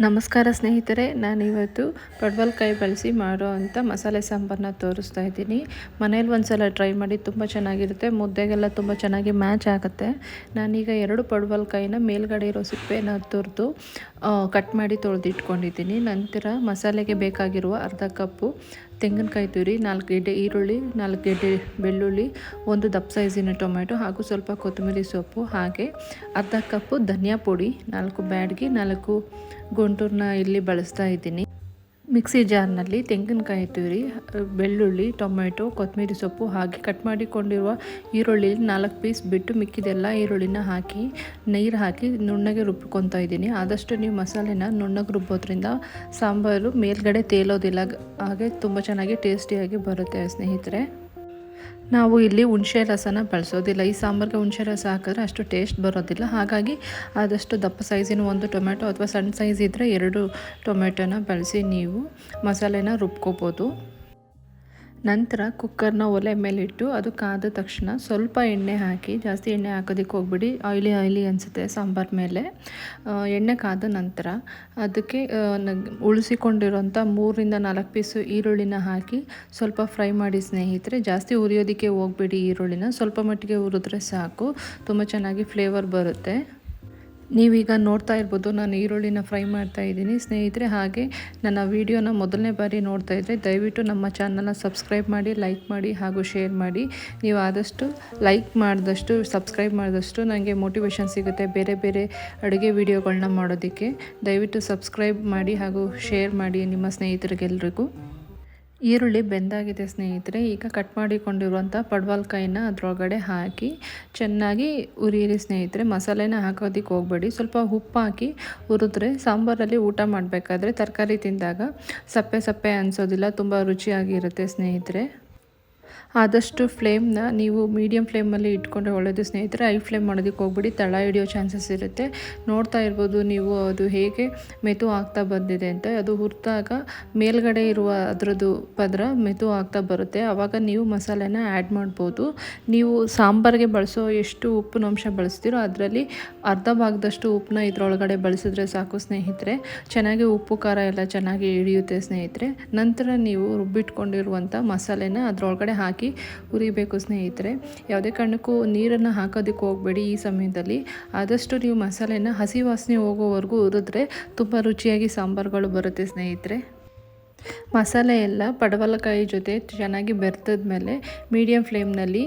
ನಮಸ್ಕಾರ ಸ್ನೇಹಿತರೆ, ನಾನಿವತ್ತು ಪಡ್ವಲ್ಕಾಯಿ ಬಳಸಿ ಮಾಡೋ ಅಂಥ ಮಸಾಲೆ ಸಾಂಬಾರನ್ನ ತೋರಿಸ್ತಾ ಇದ್ದೀನಿ. ಮನೇಲಿ ಒಂದ್ಸಲ ಟ್ರೈ ಮಾಡಿ ತುಂಬ ಚೆನ್ನಾಗಿರುತ್ತೆ, ಮುದ್ದೆಗೆಲ್ಲ ತುಂಬ ಚೆನ್ನಾಗಿ ಮ್ಯಾಚ್ ಆಗುತ್ತೆ. ನಾನೀಗ ಎರಡು ಪಡ್ವಲ್ಕಾಯಿನ ಮೇಲ್ಗಡೆ ಇರೋ ಸಿಪ್ಪೆನ ತುರಿದು ಕಟ್ ಮಾಡಿ ತೊಳೆದಿಟ್ಕೊಂಡಿದ್ದೀನಿ. ನಂತರ ಮಸಾಲೆಗೆ ಬೇಕಾಗಿರುವ ಅರ್ಧ ಕಪ್ಪು ತೆಂಗಿನಕಾಯಿ ತುರಿ, ನಾಲ್ಕು ಗೆಡ್ಡೆ ಈರುಳ್ಳಿ, ನಾಲ್ಕು ಗೆಡ್ಡೆ ಬೆಳ್ಳುಳ್ಳಿ, ಒಂದು ದಪ್ಪ ಸೈಜಿನ ಟೊಮೆಟೊ ಹಾಗೂ ಸ್ವಲ್ಪ ಕೊತ್ತಂಬರಿ ಸೊಪ್ಪು, ಹಾಗೆ ಅರ್ಧ ಕಪ್ಪು ಧನಿಯಾ ಪುಡಿ, ನಾಲ್ಕು ಬ್ಯಾಡ್ಗೆ, ನಾಲ್ಕು ಗುಂಟೂರನ್ನ ಇಲ್ಲಿ ಬಳಸ್ತಾ ಇದ್ದೀನಿ. ಮಿಕ್ಸಿ ಜಾರ್ನಲ್ಲಿ ತೆಂಗಿನಕಾಯಿ ತುರಿ, ಬೆಳ್ಳುಳ್ಳಿ, ಟೊಮೆಟೊ, ಕೊತ್ತಂಬರಿ ಸೊಪ್ಪು ಹಾಗೆ ಕಟ್ ಮಾಡಿಕೊಂಡಿರುವ ಈರುಳ್ಳಿ ನಾಲ್ಕು ಪೀಸ್ ಬಿಟ್ಟು ಮಿಕ್ಕಿದೆಲ್ಲ ಈರುಳ್ಳಿನ ಹಾಕಿ, ನೀರು ಹಾಕಿ ನುಣ್ಣಗೆ ರುಬ್ಕೊತಾ ಇದ್ದೀನಿ. ಆದಷ್ಟು ನೀವು ಮಸಾಲೆನ ನುಣ್ಣಗೆ ರುಬ್ಬೋದ್ರಿಂದ ಸಾಂಬಾರು ಮೇಲ್ಗಡೆ ತೇಲೋದಿಲ್ಲ. ಹಾಗೆ ತುಂಬ ಚೆನ್ನಾಗಿ ಟೇಸ್ಟಿಯಾಗಿ ಬರುತ್ತೆ ಸ್ನೇಹಿತರೆ. ನಾವು ಇಲ್ಲಿ ಹುಣಸೆ ರಸನ ಬಳಸೋದಿಲ್ಲ. ಈ ಸಾಂಬಾರಿಗೆ ಹುಣಸೆ ರಸ ಹಾಕಿದ್ರೆ ಅಷ್ಟು ಟೇಸ್ಟ್ ಬರೋದಿಲ್ಲ. ಹಾಗಾಗಿ ಆದಷ್ಟು ದಪ್ಪ ಸೈಜಿನ ಒಂದು ಟೊಮೆಟೊ ಅಥವಾ ಸಣ್ಣ ಸೈಜ್ ಇದ್ದರೆ ಎರಡು ಟೊಮೆಟೊನ ಬಳಸಿ ನೀವು ಮಸಾಲೆನ ರುಬ್ಕೋಬೋದು. ನಂತರ ಕುಕ್ಕರ್ನ ಒಲೆ ಮೇಲಿಟ್ಟು ಅದು ಕಾದ ತಕ್ಷಣ ಸ್ವಲ್ಪ ಎಣ್ಣೆ ಹಾಕಿ, ಜಾಸ್ತಿ ಎಣ್ಣೆ ಹಾಕೋದಕ್ಕೆ ಹೋಗ್ಬಿಡಿ, ಆಯ್ಲಿ ಆಯ್ಲಿ ಅನಿಸುತ್ತೆ ಸಾಂಬಾರ್ ಮೇಲೆ. ಎಣ್ಣೆ ಕಾದ ನಂತರ ಅದಕ್ಕೆ ಉಳಿಸಿಕೊಂಡಿರೋಂಥ ಮೂರರಿಂದ ನಾಲ್ಕು ಪೀಸು ಈರುಳ್ಳಿನ ಹಾಕಿ ಸ್ವಲ್ಪ ಫ್ರೈ ಮಾಡಿ ಸ್ನೇಹಿತರೆ, ಜಾಸ್ತಿ ಉರಿಯೋದಕ್ಕೆ ಹೋಗ್ಬಿಡಿ ಈರುಳ್ಳಿನ, ಸ್ವಲ್ಪ ಮಟ್ಟಿಗೆ ಹುರಿದ್ರೆ ಸಾಕು, ತುಂಬ ಚೆನ್ನಾಗಿ ಫ್ಲೇವರ್ ಬರುತ್ತೆ. ನೀವೀಗ ನೋಡ್ತಾ ಇರ್ಬೋದು, ನಾನು ಈರುಳ್ಳಿನ ಫ್ರೈ ಮಾಡ್ತಾ ಇದ್ದೀನಿ. ಸ್ನೇಹಿತರೆ, ಹಾಗೆ ನನ್ನ ವೀಡಿಯೋನ ಮೊದಲನೇ ಬಾರಿ ನೋಡ್ತಾ ಇದ್ದರೆ ದಯವಿಟ್ಟು ನಮ್ಮ ಚಾನಲನ್ನ ಸಬ್ಸ್ಕ್ರೈಬ್ ಮಾಡಿ, ಲೈಕ್ ಮಾಡಿ ಹಾಗೂ ಶೇರ್ ಮಾಡಿ. ನೀವು ಆದಷ್ಟು ಲೈಕ್ ಮಾಡಿದಷ್ಟು, ಸಬ್ಸ್ಕ್ರೈಬ್ ಮಾಡಿದಷ್ಟು ನನಗೆ ಮೋಟಿವೇಶನ್ ಸಿಗುತ್ತೆ ಬೇರೆ ಬೇರೆ ಅಡುಗೆ ವೀಡಿಯೋಗಳನ್ನ ಮಾಡೋದಕ್ಕೆ. ದಯವಿಟ್ಟು ಸಬ್ಸ್ಕ್ರೈಬ್ ಮಾಡಿ ಹಾಗೂ ಶೇರ್ ಮಾಡಿ ನಿಮ್ಮ ಸ್ನೇಹಿತರಿಗೆಲ್ರಿಗೂ. ಈರುಳ್ಳಿ ಬೆಂದಾಗಿದೆ ಸ್ನೇಹಿತರೆ, ಈಗ ಕಟ್ ಮಾಡಿಕೊಂಡಿರುವಂಥ ಪಡ್ವಾಲ್ಕಾಯಿನ ಅದರೊಳಗಡೆ ಹಾಕಿ ಚೆನ್ನಾಗಿ ಉರಿಯಿರಿ ಸ್ನೇಹಿತರೆ. ಮಸಾಲೆನ ಹಾಕೋದಕ್ಕೆ ಹೋಗಬೇಡಿ. ಸ್ವಲ್ಪ ಉಪ್ಪು ಹಾಕಿ ಹುರಿದ್ರೆ ಸಾಂಬಾರಲ್ಲಿ ಊಟ ಮಾಡಬೇಕಾದ್ರೆ ತರಕಾರಿ ತಿಂದಾಗ ಸಪ್ಪೆ ಸಪ್ಪೆ ಅನಿಸೋದಿಲ್ಲ, ತುಂಬ ರುಚಿಯಾಗಿರುತ್ತೆ ಸ್ನೇಹಿತರೆ. ಆದಷ್ಟು ಫ್ಲೇಮ್ನ ನೀವು ಮೀಡಿಯಮ್ ಫ್ಲೇಮಲ್ಲಿ ಇಟ್ಕೊಂಡ್ರೆ ಒಳ್ಳೆಯದು ಸ್ನೇಹಿತರೆ ಐ ಫ್ಲೇಮ್ ಮಾಡೋದಕ್ಕೆ ಹೋಗ್ಬಿಡಿ. ತಳ ಹಿಡಿಯೋ ಚಾನ್ಸಸ್ ಇರುತ್ತೆ. ನೋಡ್ತಾ ಇರ್ಬೋದು ನೀವು ಅದು ಹೇಗೆ ಮೆತು ಆಗ್ತಾ ಬಂದಿದೆ ಅಂತ. ಅದು ಹುರಿದಾಗ ಮೇಲ್ಗಡೆ ಇರುವ ಅದರದ್ದು ಪದರ ಮೆತು ಆಗ್ತಾ ಬರುತ್ತೆ. ಆವಾಗ ನೀವು ಮಸಾಲೆನ ಆ್ಯಡ್ ಮಾಡ್ಬೋದು. ನೀವು ಸಾಂಬಾರಿಗೆ ಬಳಸೋ ಎಷ್ಟು ಉಪ್ಪಿನ ಅಂಶ ಬಳಸ್ತೀರೋ ಅದರಲ್ಲಿ ಅರ್ಧ ಭಾಗದಷ್ಟು ಉಪ್ಪನ್ನ ಇದರೊಳಗಡೆ ಬಳಸಿದ್ರೆ ಸಾಕು ಸ್ನೇಹಿತರೆ. ಚೆನ್ನಾಗಿ ಉಪ್ಪು, ಖಾರ ಎಲ್ಲ ಚೆನ್ನಾಗಿ ಹಿಡಿಯುತ್ತೆ ಸ್ನೇಹಿತರೆ. ನಂತರ ನೀವು ರುಬ್ಬಿಟ್ಕೊಂಡಿರುವಂಥ ಮಸಾಲೆನ ಅದರೊಳಗಡೆ ಹಾಕಿ ಹುರಿಬೇಕು ಸ್ನೇಹಿತರೆ. ಯಾವುದೇ ಕಾರಣಕ್ಕೂ ನೀರನ್ನು ಹಾಕೋದಕ್ಕೆ ಹೋಗಬೇಡಿ ಈ ಸಮಯದಲ್ಲಿ. ಆದಷ್ಟು ನೀವು ಮಸಾಲೆನ ಹಸಿ ವಾಸನೆ ಹೋಗೋವರೆಗೂ ಹುರಿದ್ರೆ ತುಂಬ ರುಚಿಯಾಗಿ ಸಾಂಬಾರುಗಳು ಬರುತ್ತೆ ಸ್ನೇಹಿತರೆ. ಮಸಾಲೆ ಎಲ್ಲ ಪಡವಲಕಾಯಿ ಜೊತೆ ಚೆನ್ನಾಗಿ ಬೆರ್ತದ ಮೇಲೆ ಮೀಡಿಯಮ್ ಫ್ಲೇಮ್ನಲ್ಲಿ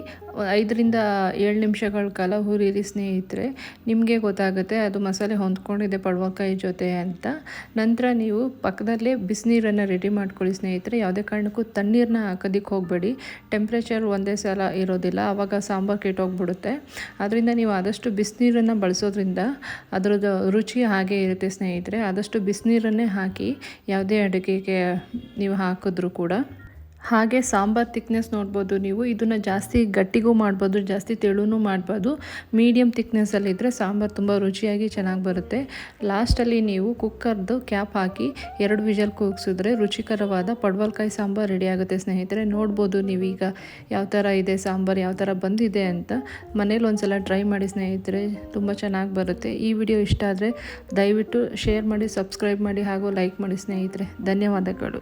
ಐದರಿಂದ ಏಳು ನಿಮಿಷಗಳ ಕಾಲ ಹುರಿರಿ ಸ್ನೇಹಿತರೆ, ನಿಮಗೆ ಗೊತ್ತಾಗುತ್ತೆ ಅದು ಮಸಾಲೆ ಹೊಂದ್ಕೊಂಡಿದೆ ಪಡುವಕಾಯಿ ಜೊತೆ ಅಂತ. ನಂತರ ನೀವು ಪಕ್ಕದಲ್ಲೇ ಬಿಸಿನೀರನ್ನು ರೆಡಿ ಮಾಡ್ಕೊಳ್ಳಿ ಸ್ನೇಹಿತರೆ, ಯಾವುದೇ ಕಾರಣಕ್ಕೂ ತಣ್ಣೀರನ್ನ ಹಾಕೋದಿಕ್ಕೆ ಹೋಗಬೇಡಿ. ಟೆಂಪ್ರೇಚರ್ ಒಂದೇ ಸಲ ಇರೋದಿಲ್ಲ ಆವಾಗ ಸಾಂಬಾರು ಕೆಟ್ಟೋಗ್ಬಿಡುತ್ತೆ. ಅದರಿಂದ ನೀವು ಆದಷ್ಟು ಬಿಸಿನೀರನ್ನು ಬಳಸೋದ್ರಿಂದ ಅದರದ್ದು ರುಚಿ ಹಾಗೆ ಇರುತ್ತೆ ಸ್ನೇಹಿತರೆ. ಆದಷ್ಟು ಬಿಸಿನೀರನ್ನೇ ಹಾಕಿ, ಯಾವುದೇ ಅಡುಗೆಗೆ ನೀವು ಹಾಕಿದ್ರು ಕೂಡ. ಹಾಗೆ ಸಾಂಬಾರು ತಿಕ್ನೆಸ್ ನೋಡ್ಬೋದು ನೀವು. ಇದನ್ನು ಜಾಸ್ತಿ ಗಟ್ಟಿಗೂ ಮಾಡ್ಬೋದು, ಜಾಸ್ತಿ ತೆಳುನೂ ಮಾಡ್ಬೋದು. ಮೀಡಿಯಮ್ ತಿಕ್ನೆಸ್ಸಲ್ಲಿದ್ದರೆ ಸಾಂಬಾರು ತುಂಬ ರುಚಿಯಾಗಿ ಚೆನ್ನಾಗಿ ಬರುತ್ತೆ. ಲಾಸ್ಟಲ್ಲಿ ನೀವು ಕುಕ್ಕರ್ದು ಕ್ಯಾಪ್ ಹಾಕಿ ಎರಡು ವಿಜಲ್ ಕೂಗಿಸಿದ್ರೆ ರುಚಿಕರವಾದ ಪಡ್ವಲ್ಕಾಯಿ ಸಾಂಬಾರು ರೆಡಿ ಆಗುತ್ತೆ ಸ್ನೇಹಿತರೆ. ನೋಡ್ಬೋದು ನೀವೀಗ ಯಾವ ಥರ ಇದೆ ಸಾಂಬಾರು, ಯಾವ ಥರ ಬಂದಿದೆ ಅಂತ. ಮನೇಲಿ ಒಂದು ಸಲ ಟ್ರೈ ಮಾಡಿ ಸ್ನೇಹಿತರೆ, ತುಂಬ ಚೆನ್ನಾಗಿ ಬರುತ್ತೆ. ಈ ವಿಡಿಯೋ ಇಷ್ಟ ಆದರೆ ದಯವಿಟ್ಟು ಶೇರ್ ಮಾಡಿ ಸಬ್ಸ್ಕ್ರೈಬ್ ಮಾಡಿ ಹಾಗೂ ಲೈಕ್ ಮಾಡಿ ಸ್ನೇಹಿತರೆ. ಧನ್ಯವಾದಗಳು.